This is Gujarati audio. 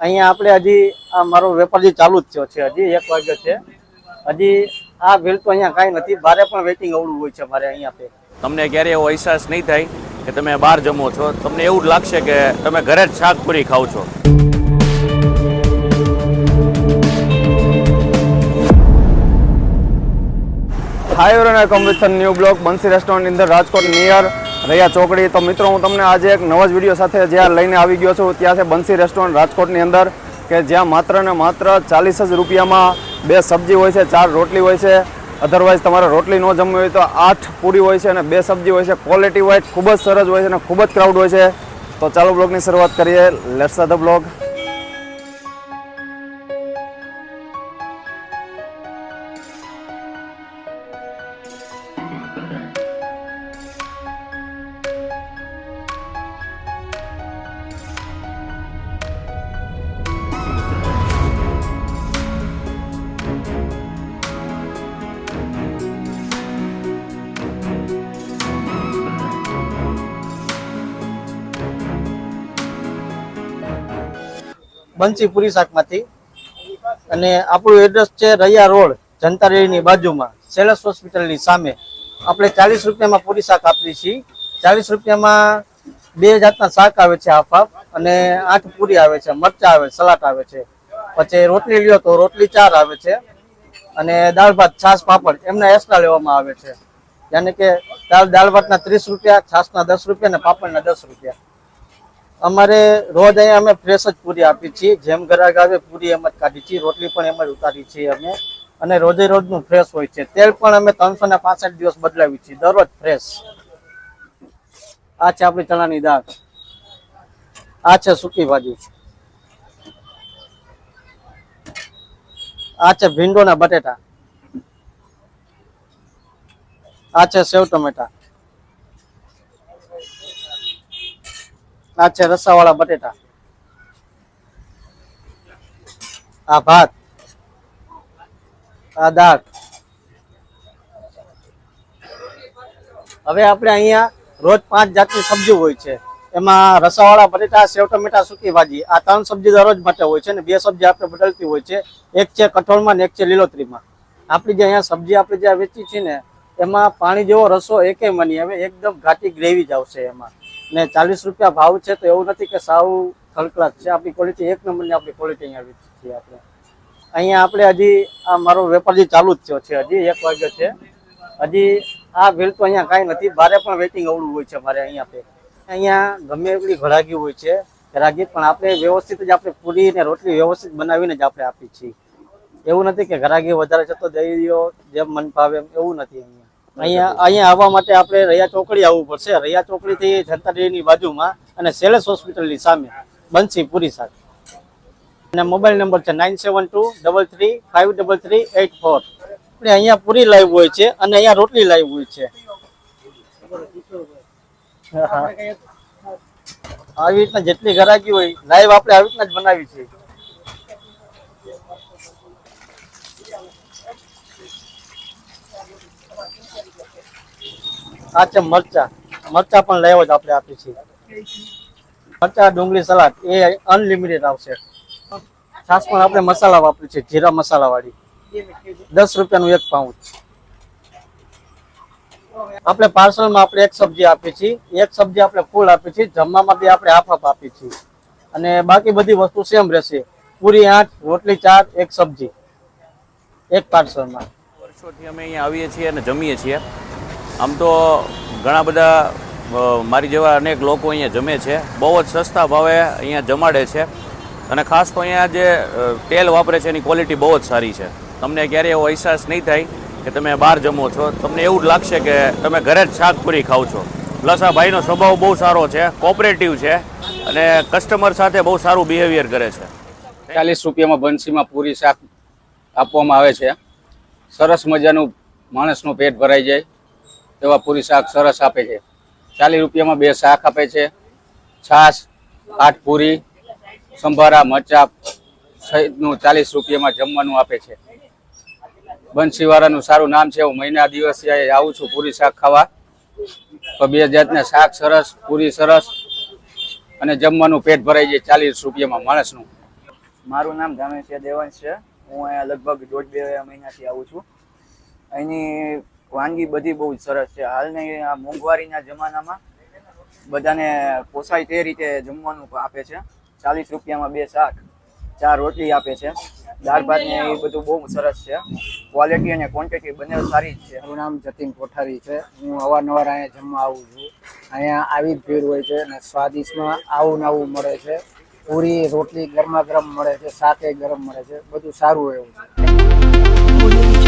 અહીંયા આપણે હજી આ મારો વેપાર જે ચાલુ જ થયો છે હજી એક વાગ્યો છે. હજી આ બિલ તો અહીંયા કાંઈ નથી બારે પણ વેઇટિંગ અવળું હોય છે મારે અહીંયા પે. તમને ક્યારે એવો અહેસાસ નહીં થાય કે તમે બહાર જમો છો? તમને એવું જ લાગશે કે તમે ઘરે જ શાકપુરી ખાવ છો. હાય અને વિથ ન્યૂ બ્લોક બંસી રેસ્ટોરન્ટની અંદર રાજકોટ નિયર રૈયા ચોકડી. તો મિત્રો, હું તમને આજે એક નવા જ વીડિયો સાથે જ્યાં લઈને આવી ગયો છું. ત્યાં છે બંસી રેસ્ટોરન્ટ રાજકોટની અંદર, કે જ્યાં માત્ર ને માત્ર ચાલીસ જ રૂપિયામાં બે સબ્જી હોય છે, ચાર રોટલી હોય છે. અધરવાઇઝ તમારે રોટલી ન જમવી હોય તો આઠ પૂરી હોય છે અને બે સબ્જી હોય છે. ક્વોલિટી વાઇઝ ખૂબ જ સરસ હોય છે અને ખૂબ જ ક્રાઉડ હોય છે. તો ચાલો બ્લોગની શરૂઆત કરીએ. Let's the blog Bansi puri શાકમાંથી. અને આપણું એડ્રેસ છે રૈયા રોડ જનતા રેડીની બાજુમાં સેલસ હોસ્પિટલની સામે. આપણે ચાલીસ રૂપિયામાં પૂરી શાક આપીએ છીએ. ચાલીસ રૂપિયામાં બે જાતના શાક આવે છે હાફ હાફ અને આઠ પૂરી આવે છે, મરચા આવે, સલાડ આવે છે. પછી રોટલી લ્યો તો રોટલી ચાર આવે છે અને દાળ ભાત, છાશ, પાપડ, એમના એક્સ્ટ્રા લેવામાં આવે છે. યાની કે દાળ દાળ ભાતના ત્રીસ રૂપિયા, છાશના દસ રૂપિયા અને પાપડના દસ રૂપિયા. અમારે રોજ અહીંયા અમે ફ્રેશ જ પૂરી આપીએ છીએ. જેમ ગ્રાહક આવે પૂરી એમ જ કાઢી છીએ. રોટલી પણ એમ જ ઉતારી છીએ અમે. અને રોજે રોજનું ફ્રેશ હોય છે. તેલ પણ અમે ત્રણસો ને પાસઠ દિવસ બદલાવી છીએ દરરોજ ફ્રેશ આ છે આપણી ચણાની દાળ. આ છે સૂકી ભાજી. આ છે ભીંડોના બટેટા. આ છે સેવ ટમેટા. આ છે રસાવાળા બટેટા. આ ભાત. આ દાળ. હવે આપણે અહીંયા રોજ પાંચ જાતની સબ્જી હોય છે. એમાં રસાવાળા બટેટા, સેવ, ટમેટા, સૂકી ભાજી. આ ત્રણ સબ્જી દરરોજ માટે હોય છે ને બે સબ્જી આપણે બદલતી હોય છે. એક છે કઠોળમાં ને એક છે લીલોતરીમાં. આપણી જે અહીંયા સબ્જી આપણે જે વેચી છે ને, એમાં પાણી જેવો રસો એકે મની આવે, એકદમ ઘાટી ગ્રેવી જ આવશે એમાં. ને ચાલીસ રૂપિયા ભાવ છે તો એવું નથી કે સાવ ખલકલાટ છે. આપણી ક્વોલિટી એક નંબરની આપણી ક્વોલિટી અહીંયા વેચી છીએ આપણે. અહીંયા આપણે હજી આ મારો વેપાર જે ચાલુ જ થયો છે. હજી એક વાગ્યો છે. હજી આ બિલ તો અહીંયા કાંઈ નથી. બારે પણ વેઇટિંગ અવળું હોય છે મારે અહીંયા પે. અહીંયા ગમે એટલી ઘરાગી હોય છે. ઘરાગી પણ આપણે વ્યવસ્થિત જ આપણે પૂરી ને રોટલી વ્યવસ્થિત બનાવીને જ આપણે આપીએ છીએ. એવું નથી કે ઘરાગી વધારે છે તો દઈ દો જેમ મન ભાવે એવું નથી અહીંયા. અહીંયા અહીંયા આવવા માટે આપણે રૈયા ચોકડી આવવું પડશે. રૈયા ચોકડીથી જનતા ડેરીની બાજુમાં અને સેલેસ હોસ્પિટલની સામે બંસી પૂરી સાથે અને મોબાઈલ નંબર છે nine seven two double three five double three eight four. આપણે અહીંયા પૂરી લાઈવ હોય છે અને અહીંયા રોટલી લાઈવ હોય છે. આવી રીતના જેટલી ઘરાકી હોય, લાઈવ આપણે આવી રીતના જ બનાવી છે આ છે મરચા. મરચા પણ લેવો જ આપણે આપીએ છીએ. મરચા, ડુંગળી, સલાડ, એ અનલિમિટેડ આવશે. છાસ પણ આપણે મસાલા વાપરીએ છીએ, જીરા મસાલા દસ રૂપિયાનું એક પાઉચ. આપણે પાર્સલમાં આપણે એક સબ્જી આપીએ છીએ. એક સબ્જી આપણે ફૂલ આપીએ છીએ. જમવામાં બી આપણે હાફ હાફ આપીએ છીએ. અને બાકી બધી વસ્તુ સેમ રહેશે. પૂરી આઠ, રોટલી ચાર, એક સબ્જી. એક પાર્સલમાં. વર્ષોથી અમે અહીંયા આવીએ છીએ અને જમીએ છીએ. આમ તો ઘણા બધા મારી જેવા અનેક લોકો અહીંયા જમે છે. બહુ જ સસ્તા ભાવે અહીંયા જમાડે છે. અને ખાસ તો અહીંયા જે તેલ વાપરે છે એની ક્વોલિટી બહુ જ સારી છે. તમને ક્યારેય એવો અહેસાસ નહીં થાય કે તમે બહાર જમો છો. તમને એવું જ લાગશે કે તમે ઘરે જ શાકપુરી ખાવ છો. પ્લસ આ ભાઈનો સ્વભાવ બહુ સારો છે કોઓપરેટિવ છે અને કસ્ટમર સાથે બહુ સારું બિહેવિયર કરે છે. ચાલીસ રૂપિયામાં બંસીમાં પૂરી શાક આપવામાં આવે છે. સરસ મજાનું માણસનું પેટ ભરાઈ જાય, એવા પૂરી શાક સરસ આપે છે. ચાલીસ રૂપિયામાં બે શાક આપે છે. છાશ, આઠ પૂરી, સંભારા, મરચા સહિતનું ચાલીસ રૂપિયામાં જમવાનું આપે છે. બંસીવાળાનું સારું નામ છે, હું મહિના દિવસે આવું છું પૂરી શાક ખાવા. તો બે જાતના શાક સરસ, પૂરી સરસ, અને જમવાનું પેટ ભરાઈ જાય ચાલીસ રૂપિયામાં માણસનું. મારું નામ ધામેશિયા દેવંશ છે. હું અહીંયા લગભગ દોઢ બે મહિનાથી આવું છું. અહીંની વાનગી બધી બહુ જ સરસ છે. હાલની આ મોંઘવારીના જમાનામાં બધાને પોસાય તે રીતે જમવાનું આપે છે. ચાલીસ રૂપિયામાં બે શાક, ચાર રોટલી આપે છે. દાળ ભાત ને એ બધું બહુ સરસ છે. ક્વોલિટી અને ક્વોન્ટિટી બંને સારી જ છે. મારું નામ જતીન કોઠારી છે. હું અવારનવાર અહીંયા જમવા આવું છું. અહીંયા આવી જ ભીડ હોય છે અને સ્વાદિષ્ટમાં આવું ને આવું મળે છે. પૂરી રોટલી ગરમા ગરમ મળે છે શાકે ગરમ મળે છે બધું સારું એવું છે.